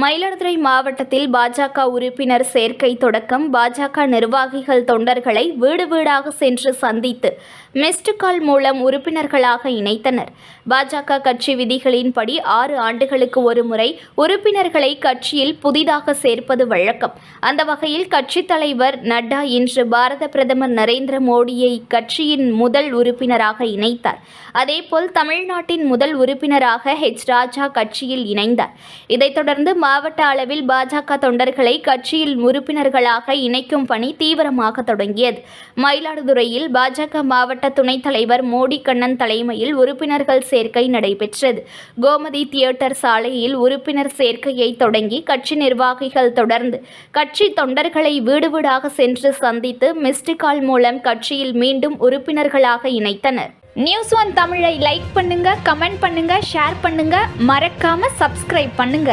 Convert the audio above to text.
மயிலாடுதுறை மாவட்டத்தில் பாஜக உறுப்பினர் சேர்க்கை தொடக்கம். பாஜக நிர்வாகிகள் தொண்டர்களை வீடு வீடாக சென்று சந்தித்து மிஸ்டு கால் மூலம் உறுப்பினர்களாக இணைத்தனர். பாஜக கட்சி விதிகளின்படி ஆறு ஆண்டுகளுக்கு ஒரு முறை உறுப்பினர்களை கட்சியில் புதிதாக சேர்ப்பது வழக்கம். அந்த வகையில் கட்சித் தலைவர் நட்டா இன்று பாரத பிரதமர் நரேந்திர மோடியை கட்சியின் முதல் உறுப்பினராக இணைத்தார். அதேபோல் தமிழ்நாட்டின் முதல் உறுப்பினராக ஹெச் ராஜா கட்சியில் இணைந்தார். இதைத் தொடர்ந்து மாவட்ட அளவில் பாஜக தொண்டர்களை கட்சியில் உறுப்பினர்களாக இணைக்கும் பணி தீவிரமாக தொடங்கியது. மயிலாடுதுறையில் பாஜக மாவட்ட மாவட்ட துணைத் தலைவர் மோடி கண்ணன் தலைமையில் உறுப்பினர்கள் சேர்க்கை நடைபெற்றது. கோமதி தியேட்டர் சாலையில் உறுப்பினர் சேர்க்கையை தொடங்கி கட்சி நிர்வாகிகள் தொடர்ந்து கட்சி தொண்டர்களை வீடு வீடாக சென்று சந்தித்து மிஸ்டு கால் மூலம் கட்சியில் மீண்டும் உறுப்பினர்களாக இணைத்தனர். நியூஸ் ஒன் தமிழை லைக் பண்ணுங்க கமெண்ட் பண்ணுங்க ஷேர் பண்ணுங்க. மறக்காம சப்ஸ்கிரைப் பண்ணுங்க.